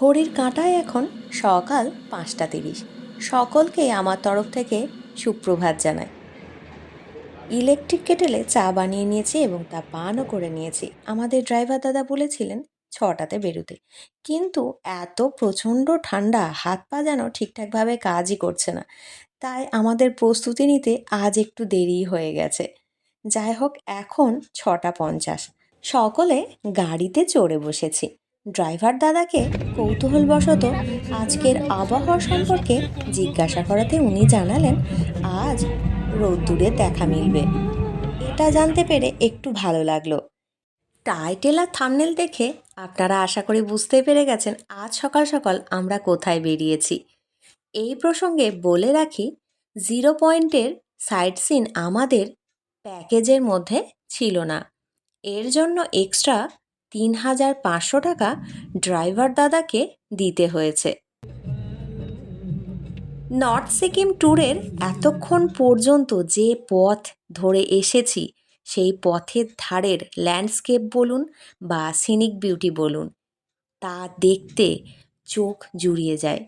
ঘড়ির কাঁটায় এখন সকাল পাঁচটা তিরিশ। সকলকে আমার তরফ থেকে সুপ্রভাত জানায় ইলেকট্রিক কেটেলে চা বানিয়ে নিয়েছি এবং তা পানও করে নিয়েছি। আমাদের ড্রাইভার দাদা বলেছিলেন ছটাতে বেরোতে। কিন্তু এত প্রচণ্ড ঠান্ডা, হাত পা যেন ঠিকঠাকভাবে কাজই করছে না। তাই আমাদের প্রস্তুতি নিতে আজ একটু দেরি হয়ে গেছে। যাই হোক, এখন ছটা পঞ্চাশ। সকলে গাড়িতে চড়ে বসেছি। ড্রাইভার দাদাকে কৌতূহলবশত আজকের আবহাওয়া সম্পর্কে জিজ্ঞাসা করাতে উনি জানালেন, আজ রোদ্দুরে দেখা মিলবে। এটা জানতে পেরে একটু ভালো লাগল। টাইটেল আর থামনেল দেখে আপনারা আশা করি বুঝতে পেরে গেছেন, আজ সকাল সকাল আমরা কোথায় বেরিয়েছি। এই প্রসঙ্গে বলে রাখি, জিরো পয়েন্টের সাইট সিন আমাদের প্যাকেজের মধ্যে ছিল না। এর জন্য এক্সট্রা তিন হাজার পাঁচশো টাকা ড্রাইভার দাদাকে দিতে হয়েছে। নর্থ সিকিম ট্যুরের এতক্ষণ পর্যন্ত যে পথ ধরে এসেছি, সেই পথের ধারের ল্যান্ডস্কেপ বলুন বা সিনিক বিউটি বলুন, তা দেখতে চোখ জুড়িয়ে যায়,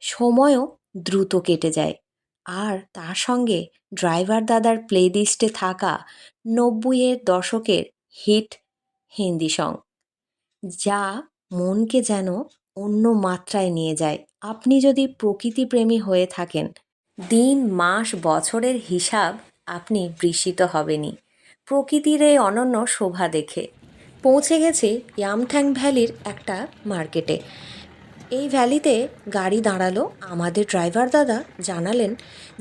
সময়ও দ্রুত কেটে যায়। আর তার সঙ্গে ড্রাইভার দাদার প্লেলিস্টে থাকা নব্বইয়ের দশকের হিট হিন্দি সং যা মনকে যেন অন্য মাত্রায় নিয়ে যায়। আপনি যদি প্রকৃতিপ্রেমী হয়ে থাকেন, দিন, মাস, বছরের হিসাব আপনি বিস্মিত হবেনই। প্রকৃতির এই অনন্য শোভা দেখে। পৌঁছে গেছে ইয়ামথ্যাং ভ্যালির একটা মার্কেটে এই ভ্যালিতে গাড়ি দাঁড়াল আমাদের ড্রাইভার দাদা, জানালেন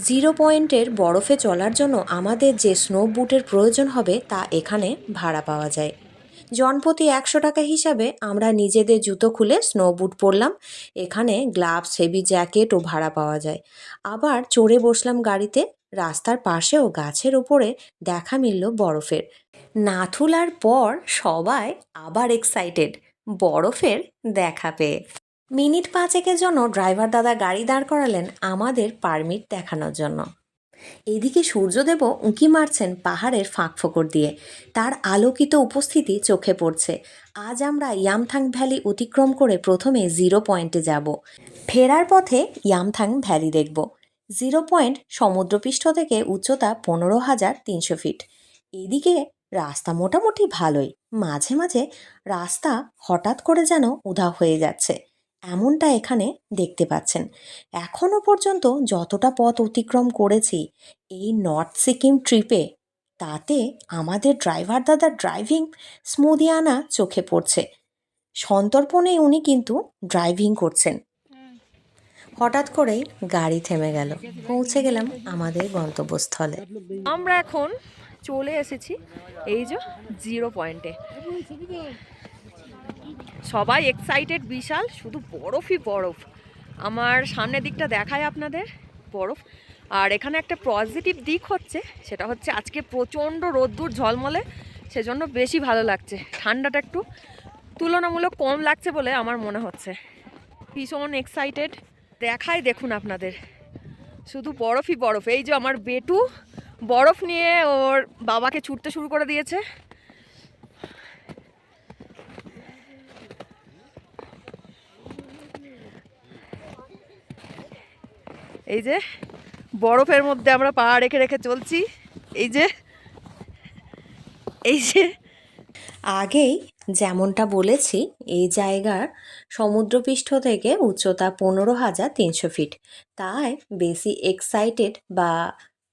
জিরো পয়েন্টের বরফে চলার জন্য আমাদের যে স্নো বুটের প্রয়োজন হবে তা এখানে ভাড়া পাওয়া যায়। জনপ্রতি একশো টাকা হিসাবে আমরা নিজেদের জুতো খুলে স্নো বুট পরলাম। এখানে গ্লাভস হেভি জ্যাকেটও ভাড়া পাওয়া যায়। আবার চড়ে বসলাম গাড়িতে। রাস্তার পাশেও গাছের ওপরে দেখা মিলল বরফের। নাথুলার পর সবাই আবার এক্সাইটেড বরফের দেখা পেয়ে। মিনিট পাঁচেকের জন্য ড্রাইভার দাদা গাড়ি দাঁড় করালেন আমাদের পারমিট দেখানোর জন্য। এদিকে সূর্যদেবও উঁকি মারছেন পাহাড়ের ফাঁক ফোকর দিয়ে। তার আলোকিত উপস্থিতি চোখে পড়ছে। আজ আমরা ইয়ামথাং ভ্যালি অতিক্রম করে প্রথমে জিরো পয়েন্টে যাব। ফেরার পথে ইয়ামথাং ভ্যালি দেখব। জিরো পয়েন্ট সমুদ্রপৃষ্ঠ থেকে উচ্চতা পনেরো হাজার তিনশো ফিট। এদিকে রাস্তা মোটামুটি ভালোই। মাঝে মাঝে রাস্তা হঠাৎ করে যেন উধা হয়ে যাচ্ছে। এমনটা এখানে দেখতে পাচ্ছেন। এখনও পর্যন্ত যতটা পথ অতিক্রম করেছি, এই নর্থ সিকিম ট্রিপে, তাতে আমাদের ড্রাইভার দাদার ড্রাইভিং স্মুদিয়ানা চোখে পড়ছে। সন্তর্পণে উনি কিন্তু ড্রাইভিং করছেন। হঠাৎ করেই গাড়ি থেমে গেল। পৌঁছে গেলাম আমাদের গন্তব্যস্থলে। আমরা এখন চলে এসেছি এই যে জিরো পয়েন্টে। সবাই এক্সাইটেড বিশাল, শুধু বরফই বরফ। আমার সামনের দিকটা দেখায় আপনাদের, বরফ। আর এখানে একটা পজিটিভ দিক হচ্ছে, সেটা হচ্ছে আজকে প্রচণ্ড রোদ্দুর ঝলমলে, সেজন্য বেশি ভালো লাগছে। ঠান্ডাটা একটু তুলনামূলক কম লাগছে বলে আমার মনে হচ্ছে। ভীষণ এক্সাইটেড দেখায় দেখুন আপনাদের। শুধু বরফই বরফ। এই যে আমার বেটু বরফ নিয়ে ওর বাবাকে ছুটতে শুরু করে দিয়েছে। এই যে বরফের মধ্যে আমরা পা রেখে রেখে চলছি। এই যে এই যে। আগেই যেমনটা বলেছি, এই জায়গার সমুদ্রপৃষ্ঠ থেকে উচ্চতা পনেরো হাজার তিনশো ফিট। তাই বেশি এক্সাইটেড বা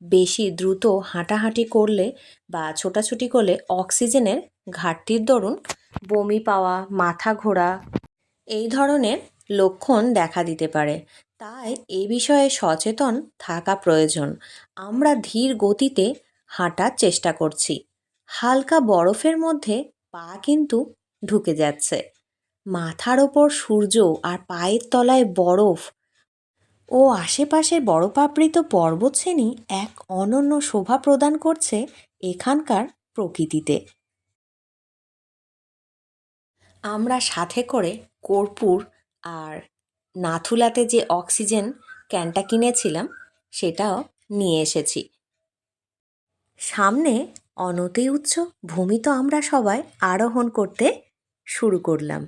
বেশি দ্রুত হাঁটাহাঁটি করলে বা ছোটাছুটি করলে অক্সিজেনের ঘাটতির দরুন বমি পাওয়া, মাথা ঘোরা, এই ধরনের লক্ষণ দেখা দিতে পারে। তাই এই বিষয়ে সচেতন থাকা প্রয়োজন। আমরা ধীর গতিতে হাঁটার চেষ্টা করছি। হালকা বরফের মধ্যে পা কিন্তু ঢুকে যাচ্ছে। মাথার ওপর সূর্য আর পায়ের তলায় বরফ ও আশেপাশের বরফাবৃত পর্বতশ্রেণী এক অনন্য শোভা প্রদান করছে এখানকার প্রকৃতিতে। আমরা সাথে করে কর্পূর আর নাথুলাতে যে অক্সিজেন ক্যানটা কিনেছিলাম, সেটাও নিয়ে এসেছি। সামনে অনতি উচ্চ ভূমি তো আমরা সবাই আরোহণ করতে শুরু করলাম।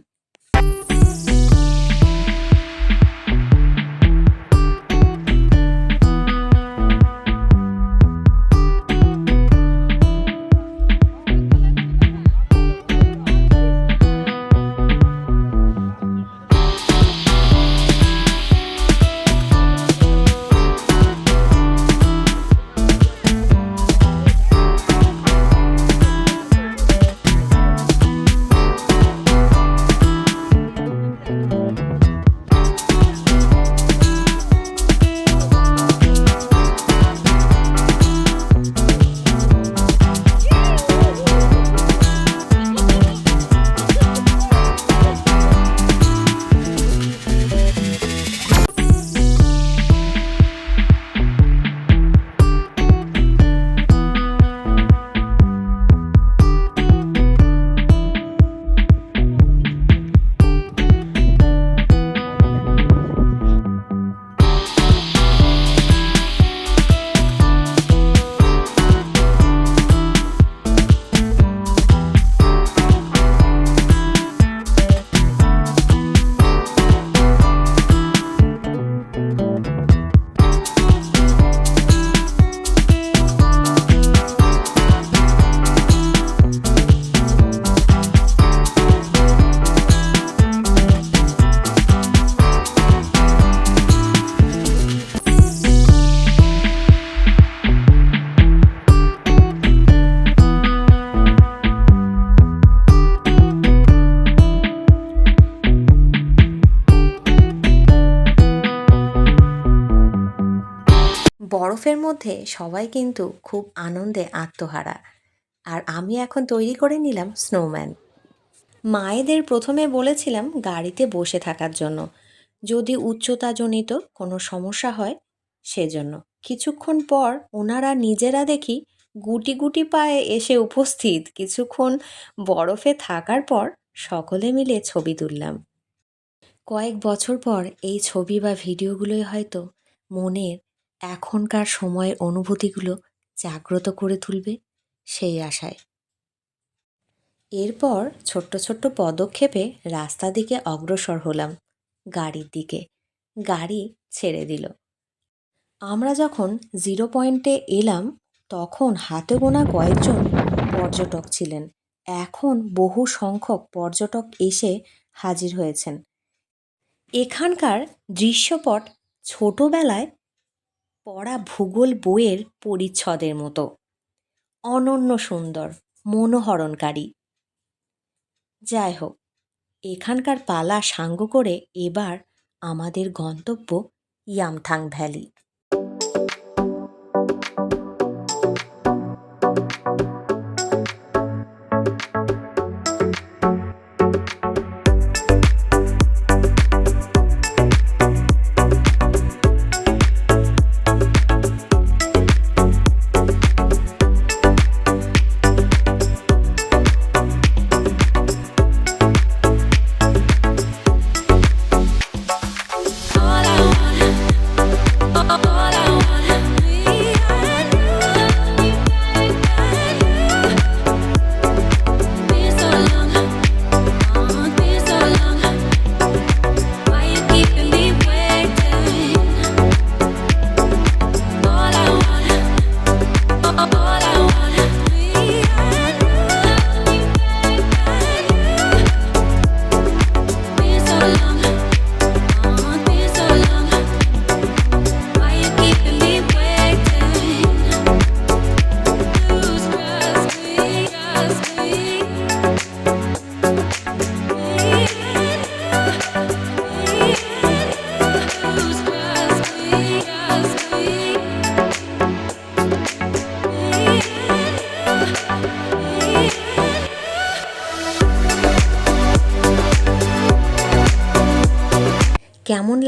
বরফের মধ্যে সবাই কিন্তু খুব আনন্দে আত্মহারা। আর আমি এখন তৈরি করে নিলাম স্নোম্যান মায়েদের প্রথমে বলেছিলাম গাড়িতে বসে থাকার জন্য। যদি উচ্চতাজনিত কোনো সমস্যা হয়, সেজন্য। কিছুক্ষণ পর ওনারা নিজেরা দেখি গুটি গুটি পায়ে এসে উপস্থিত। কিছুক্ষণ বরফে থাকার পর সকলে মিলে ছবি তুললাম। কয়েক বছর পর এই ছবি বা ভিডিওগুলোই হয়তো মনের এখনকার সময়ের অনুভূতিগুলো জাগ্রত করে তুলবে সেই আশায়। এরপর ছোট্ট ছোট্ট পদক্ষেপে রাস্তা দিকে অগ্রসর হলাম গাড়ির দিকে। গাড়ি ছেড়ে দিল। আমরা যখন জিরো পয়েন্টে এলাম, তখন হাতে গোনা কয়েকজন পর্যটক ছিলেন। এখন বহু সংখ্যক পর্যটক এসে হাজির হয়েছেন। এখানকার দৃশ্যপট ছোটবেলায় পড়া ভূগোল বইয়ের পরিচ্ছদের মতো। অনন্য সুন্দর, মনোহরণকারী। যাই হোক, এখানকার পালা সাঙ্গ করে এবার আমাদের গন্তব্য ইয়ামথাং ভ্যালি।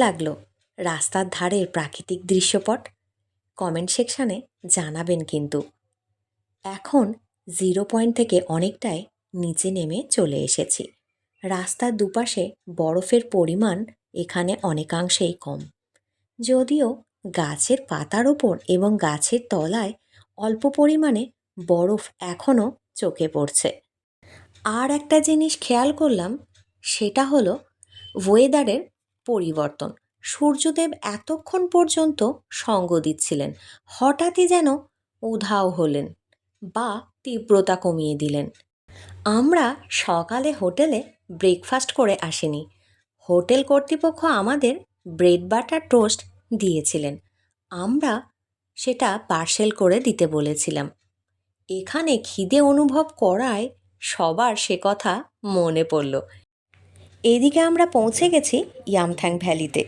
লাগল রাস্তার ধারের প্রাকৃতিক দৃশ্যপট। কমেন্ট সেকশানে জানাবেন কিন্তু। এখন জিরো পয়েন্ট থেকে অনেকটাই নিচে নেমে চলে এসেছি। রাস্তার দুপাশে বরফের পরিমাণ এখানে অনেকাংশেই কম। যদিও গাছের পাতার ওপর এবং গাছের তলায় অল্প পরিমাণে বরফ এখনও চোখে পড়ছে। আর একটা জিনিস খেয়াল করলাম, সেটা হলো ওয়েদারের পরিবর্তন। সূর্যদেব এতক্ষণ পর্যন্ত সঙ্গ দিচ্ছিলেন, হঠাৎই যেন উধাও হলেন বা তীব্রতা কমিয়ে দিলেন। আমরা সকালে হোটেলে ব্রেকফাস্ট করে আসিনি। হোটেল কর্তৃপক্ষ আমাদের ব্রেড বাটার টোস্ট দিয়েছিলেন। আমরা সেটা পার্সেল করে দিতে বলেছিলাম। এখানে খিদে অনুভব করায় সবার সে কথা মনে পড়ল। এদিকে আমরা পৌঁছে গেছি ইয়ামথ্যাং ভ্যালিতে।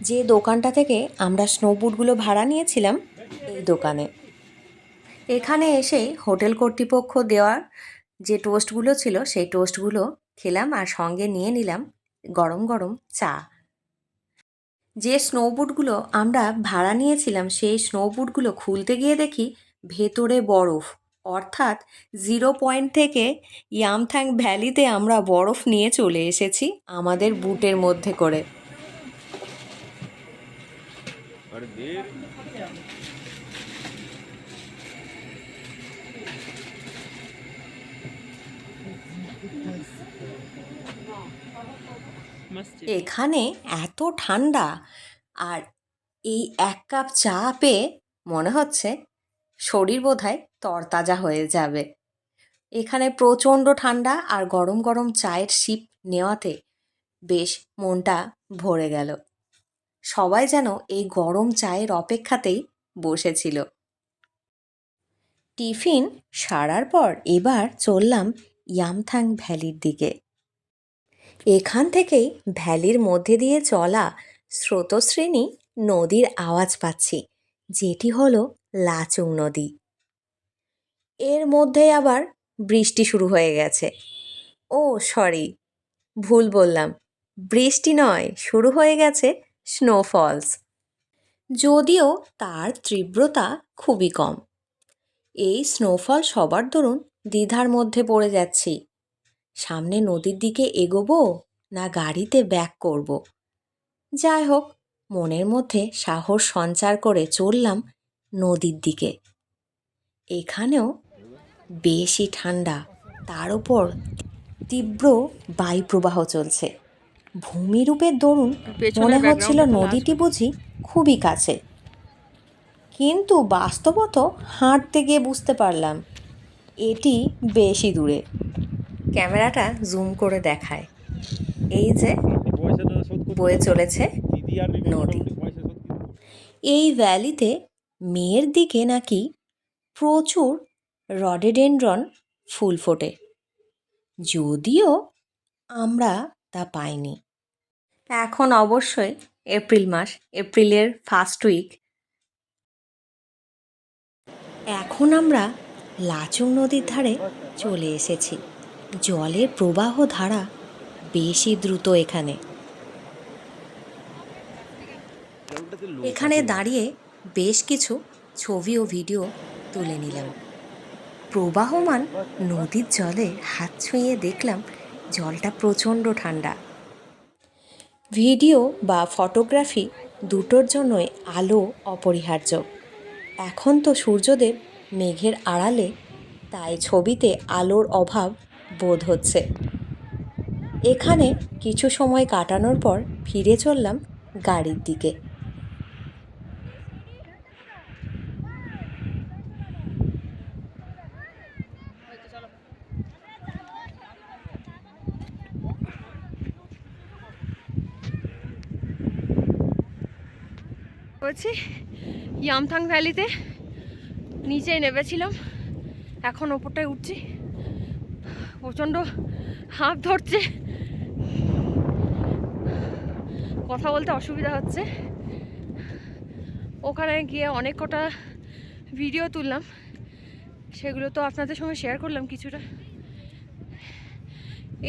যে দোকানটা থেকে আমরা স্নোবুটগুলো ভাড়া নিয়েছিলাম, এই দোকানে। এখানে এসে হোটেল কর্তৃপক্ষ দেওয়ার যে টোস্টগুলো ছিল, সেই টোস্টগুলো খেলাম আর সঙ্গে নিয়ে নিলাম গরম গরম চা। যে স্নোবুটগুলো আমরা ভাড়া নিয়েছিলাম, সেই স্নোবুটগুলো খুলতে গিয়ে দেখি ভেতরে বরফ। অর্থাৎ জিরো পয়েন্ট থেকে ইয়ামথ্যাং ভ্যালিতে আমরা বরফ নিয়ে চলে এসেছি আমাদের বুটের মধ্যে করে। এখানে এত ঠান্ডা, আর এই এক কাপ চা পেয়ে মনে হচ্ছে শরীর বোধহয় তরতাজা হয়ে যাবে। এখানে প্রচণ্ড ঠান্ডা আর গরম গরম চায়ের শিপ নেওয়াতে বেশ মনটা ভরে গেল। সবাই যেন এই গরম চায়ের অপেক্ষাতেই বসেছিল। টিফিন সারার পর এবার চললাম ইয়ামথাং ভ্যালির দিকে। এখান থেকেই ভ্যালির মধ্যে দিয়ে চলা স্রোতশ্রেণী নদীর আওয়াজ পাচ্ছি, যেটি হলো লাচুং নদী। এর মধ্যে আবার বৃষ্টি শুরু হয়ে গেছে। ও, সরি, ভুল বললাম। বৃষ্টি নয়, শুরু হয়ে গেছে স্নোফলস যদিও তার তীব্রতা খুবই কম। এই স্নোফল সবার দরুন দ্বিধার মধ্যে পড়ে যাচ্ছি। সামনে নদীর দিকে এগোবো না গাড়িতে ব্যাক করব। যাই হোক, মনের মধ্যে সাহস সঞ্চার করে চললাম নদীর দিকে। এখানেও বেশি ঠান্ডা তার উপর তীব্র বায়ুপ্রবাহ চলছে। ভূমিরূপের দরুন মনে হচ্ছিল নদীটি বুঝি খুবই কাছে। কিন্তু বাস্তবত হাঁটতে গিয়ে বুঝতে পারলাম এটি বেশি দূরে। ক্যামেরাটা জুম করে দেখায়। এই যে বয়ে চলেছে নদী। এই ভ্যালিতে মেয়ের দিকে নাকি প্রচুর রডেডেন্ড্রন ফুল ফোটে। যদিও আমরা তা পাইনি। এখন অবশ্যই এপ্রিল মাস, এপ্রিলের ফার্স্ট উইক। এখন আমরা লাচুং নদীর ধারে চলে এসেছি। জলের প্রবাহ ধারা বেশি দ্রুত এখানে। এখানে দাঁড়িয়ে বেশ কিছু ছবি ও ভিডিও তুলে নিলাম। প্রবাহমান নদীর জলে হাত ছুঁয়ে দেখলাম জলটা প্রচণ্ড ঠান্ডা। ভিডিও বা ফটোগ্রাফি দুটোর জন্যই আলো অপরিহার্য। এখন তো সূর্যদেব মেঘের আড়ালে, তাই ছবিতে আলোর অভাব বোধ হচ্ছে। এখানে কিছু সময় কাটানোর পর ফিরে চললাম গাড়ির দিকে। হয়েছি ইয়ামথাং ভ্যালিতে নিচেই নেমেছিলাম। এখন ওপরটায় উঠছি। প্রচণ্ড হাঁপ ধরছে। কথা বলতে অসুবিধা হচ্ছে। ওখানে গিয়ে অনেক কটা ভিডিও তুললাম। সেগুলো তো আপনাদের সঙ্গে শেয়ার করলাম কিছুটা।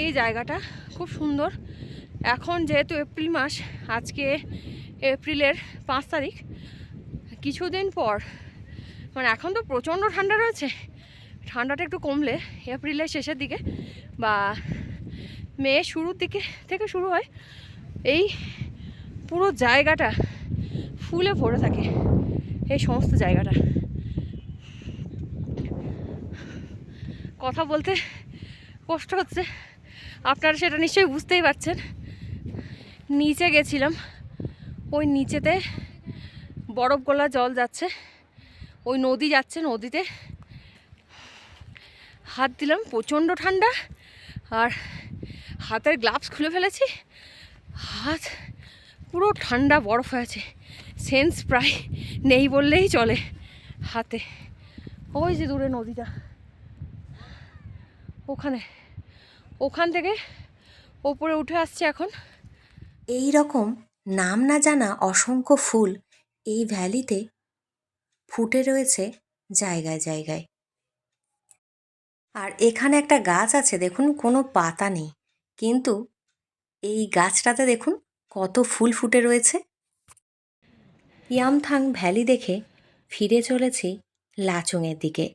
এই জায়গাটা খুব সুন্দর। এখন যেহেতু এপ্রিল মাস, আজকে এপ্রিলের পাঁচ তারিখ। কিছুদিন পর মানে এখন তো প্রচণ্ড ঠান্ডা রয়েছে, ঠান্ডাটা একটু কমলে এপ্রিলের শেষের দিকে বা মে শুরুর দিকে থেকে শুরু হয়, এই পুরো জায়গাটা ফুলে ভরে থাকে, এই সমস্ত জায়গাটা। কথা বলতে কষ্ট হচ্ছে, আপনারা সেটা নিশ্চয়ই বুঝতেই পারছেন। নিচে গেছিলাম ওই নিচেতে বরফ গোলা জল যাচ্ছে, ওই নদী যাচ্ছে নদীতে। হাত দিলাম, প্রচণ্ড ঠান্ডা, আর হাতের গ্লাভস খুলে ফেলেছি। হাত পুরো ঠান্ডা, বরফ হয়ে আছে। সেন্স প্রায় নেই বললেই চলে হাতে। ওই যে দূরে নদীটা। ওখানে। ওখান থেকে ওপরে উঠে আসছে এখন। এই রকম নাম না জানা অসংখ্য ফুল এই ভ্যালিতে ফুটে রয়েছে জায়গায় জায়গায়। আর এখানে একটা গাছ আছে, দেখুন, কোনো পাতা নেই। কিন্তু এই গাছটাতে দেখুন কত ফুল ফুটে রয়েছে। ইয়ামথাং ভ্যালি দেখে ফিরে চলেছি লাচুংয়ের দিকে।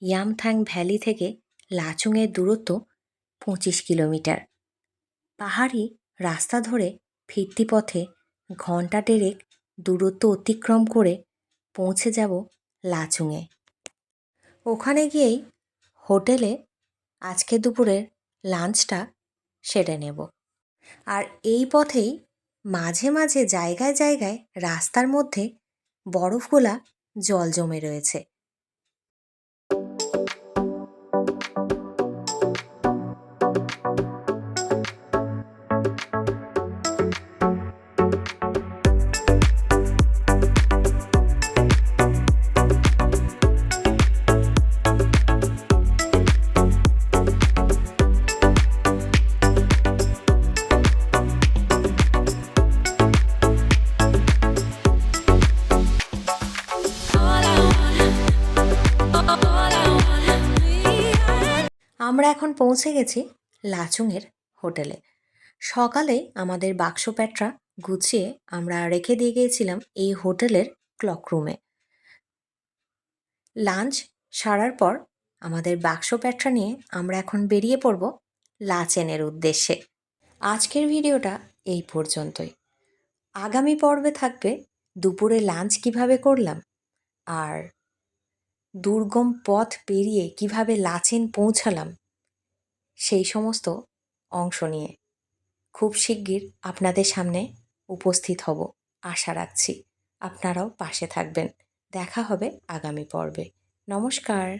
ইয়ামথাং ভ্যালি থেকে লাচুংয়ের দূরত্ব পঁচিশ কিলোমিটার। পাহাড়ি রাস্তা ধরে ফিরতি পথে ঘণ্টা ডেরেক দূরত্ব অতিক্রম করে পৌঁছে যাব লাচুংয়ে ওখানে গিয়েই হোটেলে আজকে দুপুরের লাঞ্চটা সেরে নেব। আর এই পথেই মাঝে মাঝে জায়গায় জায়গায় রাস্তার মধ্যে বরফগোলা জল জমে রয়েছে। পৌঁছে গেছি লাচুংয়ের হোটেলে। সকালে আমাদের বাক্স প্যাটরা গুছিয়ে আমরা রেখে দিয়ে গিয়েছিলাম এই হোটেলের ক্লক রুমে। লাঞ্চ সারার পর আমাদের বাক্স প্যাটরা নিয়ে আমরা এখন বেরিয়ে পড়ব লাচেনের উদ্দেশ্যে। আজকের ভিডিওটা এই পর্যন্তই। আগামী পর্বে থাকবে দুপুরে লাঞ্চ কীভাবে করলাম আর দুর্গম পথ পেরিয়ে কীভাবে লাচেন পৌঁছালাম সেই সমস্ত অংশ নিয়ে। খুব শিগগির আপনাদের সামনে উপস্থিত হব, আশা রাখছি। আপনারাও পাশে থাকবেন। দেখা হবে আগামী পর্বে। নমস্কার।